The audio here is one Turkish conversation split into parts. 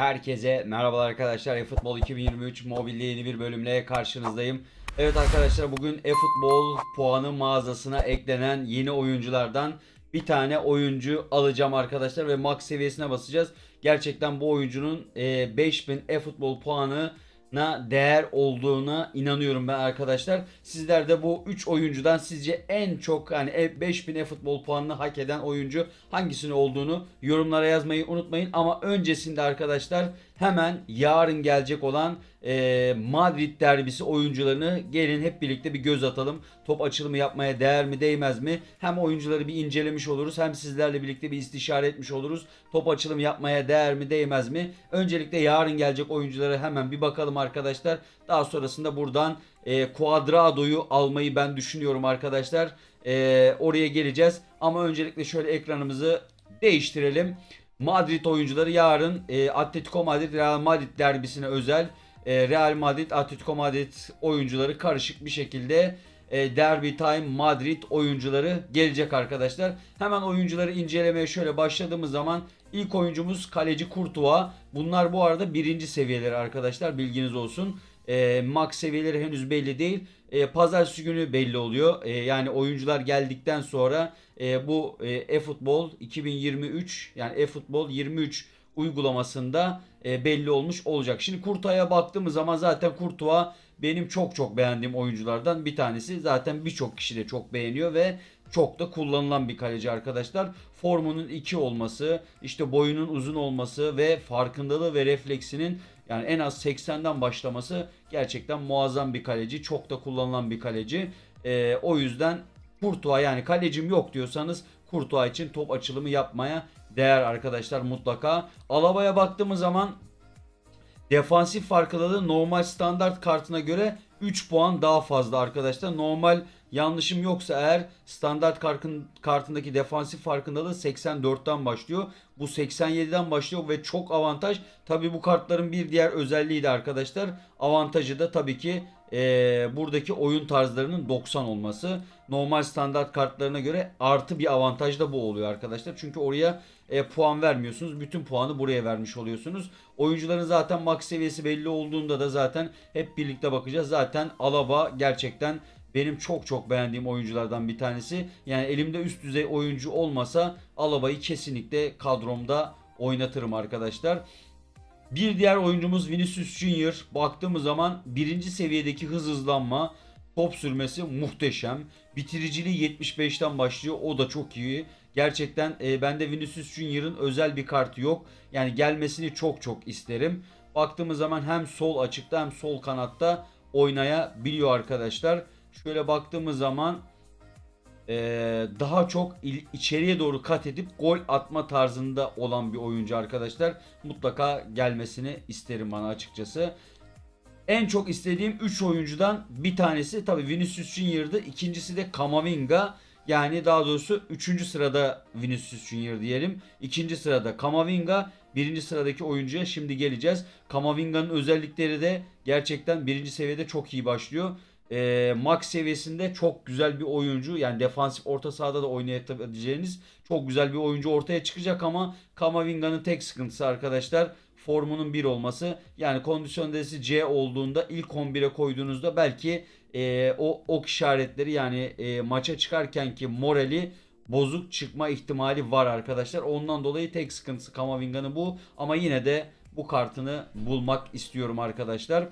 Herkese merhabalar arkadaşlar. eFootball 2023 mobilde yeni bir bölümle karşınızdayım. Evet arkadaşlar bugün eFootball puanı mağazasına eklenen yeni oyunculardan bir tane oyuncu alacağım arkadaşlar ve max seviyesine basacağız. Gerçekten bu oyuncunun e, 5000 eFootball puanı na değer olduğuna inanıyorum ben arkadaşlar. Sizler de bu 3 oyuncudan sizce en çok e- 5000 e-futbol puanını hak eden oyuncu hangisini olduğunu yorumlara yazmayı unutmayın. Ama öncesinde arkadaşlar hemen yarın gelecek olan e, Madrid derbisi oyuncularını gelin hep birlikte bir göz atalım. Top açılımı yapmaya değer mi değmez mi? Hem oyuncuları bir incelemiş oluruz hem sizlerle birlikte bir istişare etmiş oluruz. Top açılımı yapmaya değer mi değmez mi? Öncelikle yarın gelecek oyunculara hemen bir bakalım arkadaşlar. Daha sonrasında buradan e, almayı ben düşünüyorum arkadaşlar. E, oraya geleceğiz. Ama öncelikle şöyle ekranımızı değiştirelim. Madrid oyuncuları yarın e, Atletico Madrid Real Madrid derbisine özel Real Madrid Atletico Madrid oyuncuları karışık bir şekilde e, Derby Time Madrid oyuncuları gelecek arkadaşlar. Hemen oyuncuları incelemeye şöyle başladığımız zaman ilk oyuncumuz kaleci Courtois. Bunlar bu arada birinci seviyeleri arkadaşlar bilginiz olsun. E, max seviyeleri henüz belli değil. E, pazartesi günü belli oluyor. E, yani oyuncular geldikten sonra e, bu e, eFootball 2023 yani eFootball 23 uygulamasında e, belli olmuş olacak. Şimdi Kurtuğ'a baktığımız zaman zaten Kurtuğa benim çok çok beğendiğim oyunculardan bir tanesi. Zaten birçok kişi de çok beğeniyor ve çok da kullanılan bir kaleci arkadaşlar. Formunun 2 olması, işte boyunun uzun olması ve farkındalığı ve refleksinin yani en az 80'den başlaması gerçekten muazzam bir kaleci. Çok da kullanılan bir kaleci. E, o yüzden Kurtuğa yani kalecim yok diyorsanız Kurtuğa için top açılımı yapmaya değer arkadaşlar mutlaka. Alaba'ya baktığımız zaman defansif farkındalığı normal standart kartına göre 3 puan daha fazla arkadaşlar. Normal yanlışım yoksa eğer standart kartın, kartındaki defansif farkındalığı 84'ten başlıyor. Bu 87'den başlıyor ve çok avantaj. Tabi bu kartların bir diğer özelliği de arkadaşlar avantajı da tabii ki e, buradaki oyun tarzlarının 90 olması. Normal standart kartlarına göre artı bir avantaj da bu oluyor arkadaşlar. Çünkü oraya e, puan vermiyorsunuz. Bütün puanı buraya vermiş oluyorsunuz. Oyuncuların zaten max seviyesi belli olduğunda da zaten hep birlikte bakacağız. Zaten Alaba gerçekten benim çok çok beğendiğim oyunculardan bir tanesi. Yani elimde üst düzey oyuncu olmasa Alaba'yı kesinlikle kadromda oynatırım arkadaşlar. Bir diğer oyuncumuz Vinicius Junior. Baktığımız zaman birinci seviyedeki hız hızlanma, top sürmesi muhteşem. Bitiriciliği 75'ten başlıyor. O da çok iyi. Gerçekten e, bende Vinicius Junior'ın özel bir kartı yok. Yani gelmesini çok çok isterim. Baktığımız zaman hem sol açıkta hem sol kanatta oynayabiliyor arkadaşlar. Şöyle baktığımız zaman e, daha çok il- içeriye doğru kat edip gol atma tarzında olan bir oyuncu arkadaşlar. Mutlaka gelmesini isterim bana açıkçası. En çok istediğim 3 oyuncudan bir tanesi tabii Vinicius Junior'dı. İkincisi de Kamavinga. Yani daha doğrusu 3. sırada Vinicius Junior diyelim. İkinci sırada Kamavinga. Birinci sıradaki oyuncuya şimdi geleceğiz. Kamavinga'nın özellikleri de gerçekten birinci seviyede çok iyi başlıyor. Ee, max seviyesinde çok güzel bir oyuncu. Yani defansif orta sahada da oynayabileceğiniz çok güzel bir oyuncu ortaya çıkacak ama Kamavinga'nın tek sıkıntısı arkadaşlar formunun 1 olması. Yani kondisyon derisi C olduğunda ilk 11'e koyduğunuzda belki e, o ok işaretleri yani e, maça çıkarken ki morali bozuk çıkma ihtimali var arkadaşlar. Ondan dolayı tek sıkıntısı Kamavinga'nın bu ama yine de bu kartını bulmak istiyorum arkadaşlar.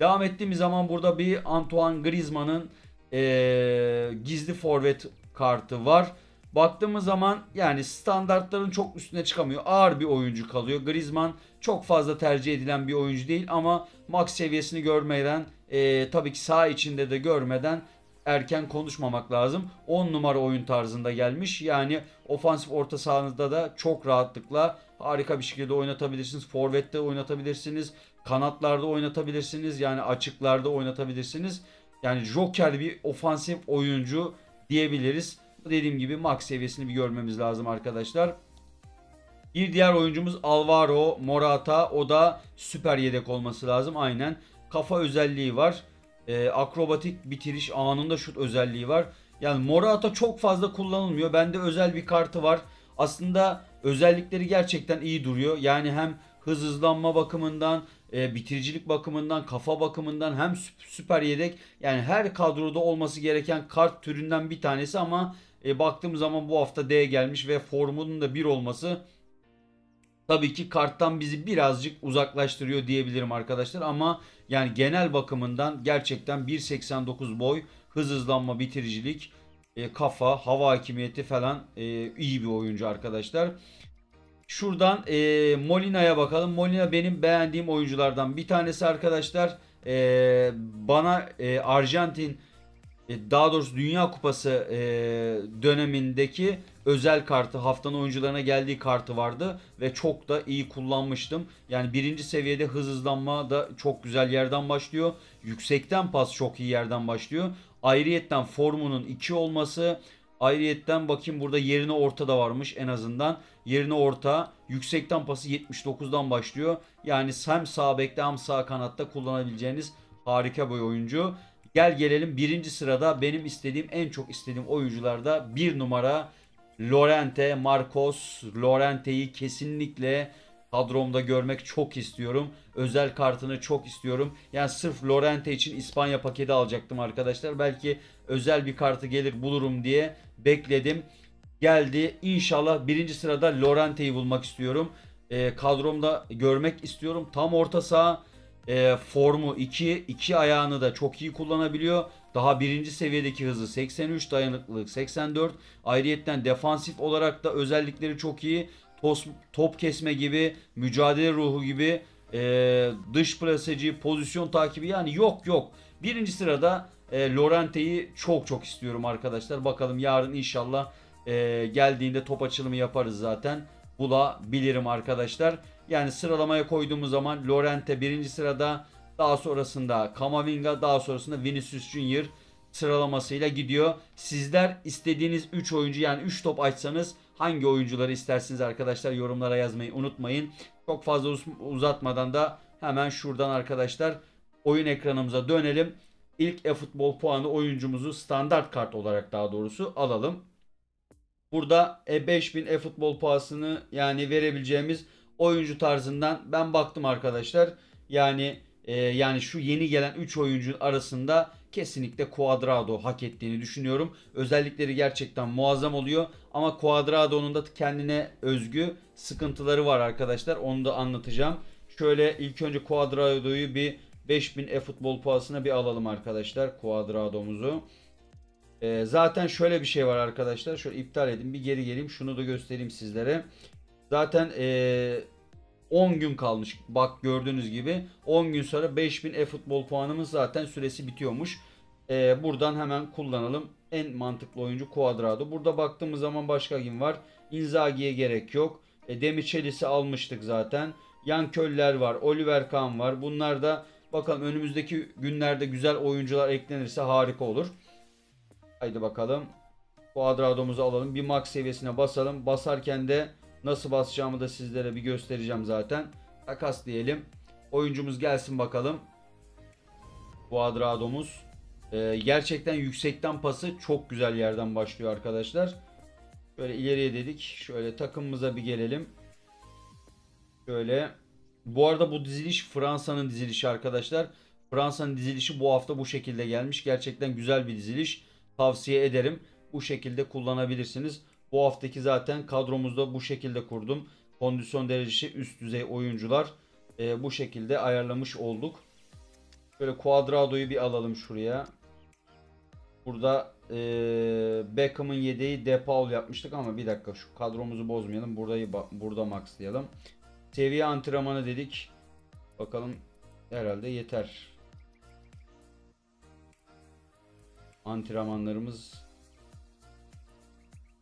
Devam ettiğimiz zaman burada bir Antoine Griezmann'ın e, gizli forvet kartı var. Baktığımız zaman yani standartların çok üstüne çıkamıyor. Ağır bir oyuncu kalıyor. Griezmann çok fazla tercih edilen bir oyuncu değil ama max seviyesini görmeden e, tabii ki sağ içinde de görmeden erken konuşmamak lazım. 10 numara oyun tarzında gelmiş. Yani ofansif orta sahanızda da çok rahatlıkla harika bir şekilde oynatabilirsiniz. Forvet'te oynatabilirsiniz. Kanatlarda oynatabilirsiniz. Yani açıklarda oynatabilirsiniz. Yani joker bir ofansif oyuncu diyebiliriz. Dediğim gibi max seviyesini bir görmemiz lazım arkadaşlar. Bir diğer oyuncumuz Alvaro Morata. O da süper yedek olması lazım. Aynen. Kafa özelliği var. Ee, akrobatik bitiriş anında şut özelliği var. Yani Morata çok fazla kullanılmıyor. Bende özel bir kartı var. Aslında özellikleri gerçekten iyi duruyor. Yani hem hız hızlanma bakımından, e, bitiricilik bakımından, kafa bakımından hem sü- süper yedek yani her kadroda olması gereken kart türünden bir tanesi ama e, baktığım zaman bu hafta D gelmiş ve formunun da 1 olması tabii ki karttan bizi birazcık uzaklaştırıyor diyebilirim arkadaşlar ama yani genel bakımından gerçekten 1.89 boy, hız hızlanma, bitiricilik, e, kafa, hava hakimiyeti falan e, iyi bir oyuncu arkadaşlar. Şuradan e, Molina'ya bakalım. Molina benim beğendiğim oyunculardan bir tanesi arkadaşlar. E, bana e, Arjantin daha doğrusu Dünya Kupası e, dönemindeki özel kartı haftanın oyuncularına geldiği kartı vardı ve çok da iyi kullanmıştım. Yani birinci seviyede hız hızlanma da çok güzel yerden başlıyor. Yüksekten pas çok iyi yerden başlıyor. Ayrıyetten formunun 2 olması Ayrıyetten bakayım burada yerine orta da varmış en azından. Yerine orta. Yüksekten pası 79'dan başlıyor. Yani hem sağ bekte hem sağ kanatta kullanabileceğiniz harika bir oyuncu. Gel gelelim birinci sırada benim istediğim en çok istediğim oyuncularda bir numara Lorente Marcos. Lorente'yi kesinlikle kadromda görmek çok istiyorum. Özel kartını çok istiyorum. Yani sırf Lorente için İspanya paketi alacaktım arkadaşlar. Belki özel bir kartı gelir bulurum diye bekledim. Geldi. İnşallah birinci sırada Lorente'yi bulmak istiyorum. Ee, kadromda görmek istiyorum. Tam orta saha e, formu 2. iki ayağını da çok iyi kullanabiliyor. Daha birinci seviyedeki hızı 83, dayanıklılık 84. Ayrıyetten defansif olarak da özellikleri çok iyi. Tos, top kesme gibi, mücadele ruhu gibi, e, dış plaseci, pozisyon takibi yani yok yok. Birinci sırada e, Lorente'yi çok çok istiyorum arkadaşlar. Bakalım yarın inşallah e, geldiğinde top açılımı yaparız zaten. Bulabilirim arkadaşlar. Yani sıralamaya koyduğumuz zaman Lorente birinci sırada. Daha sonrasında Kamavinga, daha sonrasında Vinicius Junior sıralamasıyla gidiyor. Sizler istediğiniz 3 oyuncu yani 3 top açsanız hangi oyuncuları istersiniz arkadaşlar yorumlara yazmayı unutmayın. Çok fazla uz- uzatmadan da hemen şuradan arkadaşlar oyun ekranımıza dönelim. İlk e-futbol puanı oyuncumuzu standart kart olarak daha doğrusu alalım. Burada e 5000 e-futbol puasını yani verebileceğimiz oyuncu tarzından ben baktım arkadaşlar. Yani e, yani şu yeni gelen 3 oyuncu arasında kesinlikle Cuadrado hak ettiğini düşünüyorum. Özellikleri gerçekten muazzam oluyor ama Cuadrado'nun da kendine özgü sıkıntıları var arkadaşlar. Onu da anlatacağım. Şöyle ilk önce Cuadrado'yu bir 5000 e-futbol puasına bir alalım arkadaşlar. Cuadrado'muzu. Ee, zaten şöyle bir şey var arkadaşlar. Şöyle iptal edin. Bir geri geleyim. Şunu da göstereyim sizlere. Zaten ee, 10 gün kalmış. Bak gördüğünüz gibi 10 gün sonra 5000 e-futbol puanımız zaten süresi bitiyormuş. Ee, buradan hemen kullanalım. En mantıklı oyuncu Cuadrado. Burada baktığımız zaman başka kim var? Inzaghi'ye gerek yok. E, Demichelis'i almıştık zaten. Yan Köller var. Oliver Kahn var. Bunlar da bakalım önümüzdeki günlerde güzel oyuncular eklenirse harika olur. Haydi bakalım. Cuadrado'muzu alalım. Bir max seviyesine basalım. Basarken de nasıl basacağımı da sizlere bir göstereceğim zaten. Takas diyelim. Oyuncumuz gelsin bakalım. Cuadrado'muz. Ee, gerçekten yüksekten pası çok güzel yerden başlıyor arkadaşlar. Şöyle ileriye dedik. Şöyle takımımıza bir gelelim. Şöyle. Bu arada bu diziliş Fransa'nın dizilişi arkadaşlar. Fransa'nın dizilişi bu hafta bu şekilde gelmiş. Gerçekten güzel bir diziliş. Tavsiye ederim. Bu şekilde kullanabilirsiniz. Bu haftaki zaten kadromuzda bu şekilde kurdum. Kondisyon derecesi üst düzey oyuncular. Ee, bu şekilde ayarlamış olduk. Böyle Cuadrado'yu bir alalım şuraya. Burada ee, Beckham'ın yedeği De Paul yapmıştık ama bir dakika şu kadromuzu bozmayalım. Burayı burada maxlayalım. Seviye antrenmanı dedik. Bakalım herhalde yeter. Antrenmanlarımız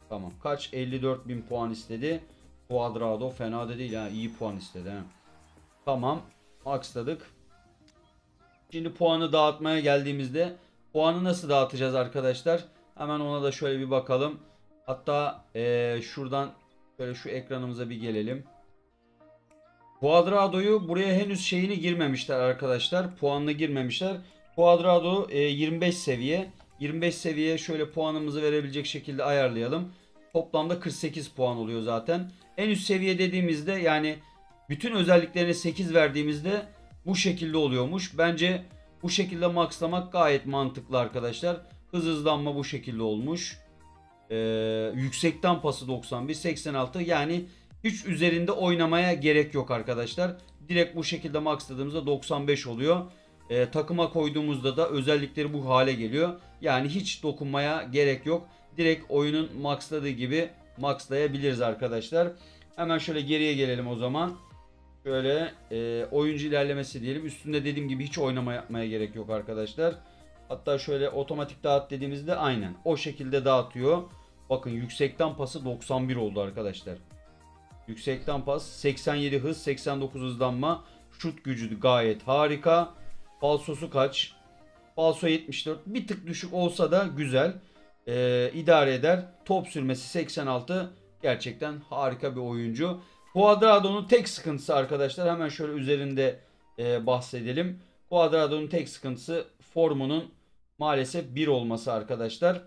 Tamam. Kaç? 54 bin puan istedi. Cuadrado fena da değil ha. İyi puan istedi ha. Tamam. Maxladık. Şimdi puanı dağıtmaya geldiğimizde puanı nasıl dağıtacağız arkadaşlar? Hemen ona da şöyle bir bakalım. Hatta ee, şuradan şöyle şu ekranımıza bir gelelim. Cuadrado'yu buraya henüz şeyini girmemişler arkadaşlar. Puanını girmemişler. Cuadrado e, 25 seviye. 25 seviyeye şöyle puanımızı verebilecek şekilde ayarlayalım. Toplamda 48 puan oluyor zaten. En üst seviye dediğimizde yani bütün özelliklerine 8 verdiğimizde bu şekilde oluyormuş. Bence bu şekilde maxlamak gayet mantıklı arkadaşlar. Hız hızlanma bu şekilde olmuş. Ee, yüksekten pası 91, 86 yani hiç üzerinde oynamaya gerek yok arkadaşlar. Direkt bu şekilde maxladığımızda 95 oluyor. Ee, takıma koyduğumuzda da özellikleri bu hale geliyor. Yani hiç dokunmaya gerek yok. Direkt oyunun maxladığı gibi maxlayabiliriz arkadaşlar. Hemen şöyle geriye gelelim o zaman. Şöyle e, oyuncu ilerlemesi diyelim. Üstünde dediğim gibi hiç oynama yapmaya gerek yok arkadaşlar. Hatta şöyle otomatik dağıt dediğimizde aynen o şekilde dağıtıyor. Bakın yüksekten pası 91 oldu arkadaşlar. Yüksekten pas 87 hız 89 hızlanma. Şut gücü gayet harika. Falsosu kaç? Falso 74. Bir tık düşük olsa da güzel. Ee, idare eder. Top sürmesi 86. Gerçekten harika bir oyuncu. Cuadrado'nun tek sıkıntısı arkadaşlar hemen şöyle üzerinde e, bahsedelim. Cuadrado'nun tek sıkıntısı formunun maalesef 1 olması arkadaşlar.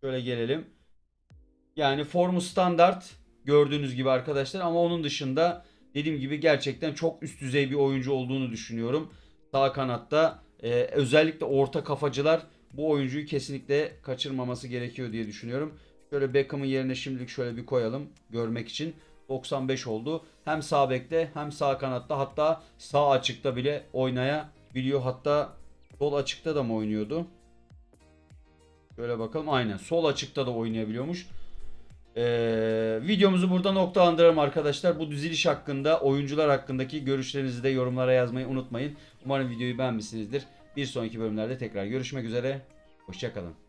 Şöyle gelelim. Yani formu standart gördüğünüz gibi arkadaşlar ama onun dışında dediğim gibi gerçekten çok üst düzey bir oyuncu olduğunu düşünüyorum. Sağ kanatta e, özellikle orta kafacılar bu oyuncuyu kesinlikle kaçırmaması gerekiyor diye düşünüyorum. Şöyle Beckham'ın yerine şimdilik şöyle bir koyalım görmek için. 95 oldu. Hem sağ bekte hem sağ kanatta hatta sağ açıkta bile oynayabiliyor. Hatta sol açıkta da mı oynuyordu? Şöyle bakalım. Aynen. Sol açıkta da oynayabiliyormuş. Ee, videomuzu burada noktalandıralım arkadaşlar. Bu diziliş hakkında, oyuncular hakkındaki görüşlerinizi de yorumlara yazmayı unutmayın. Umarım videoyu beğenmişsinizdir. Bir sonraki bölümlerde tekrar görüşmek üzere. Hoşçakalın.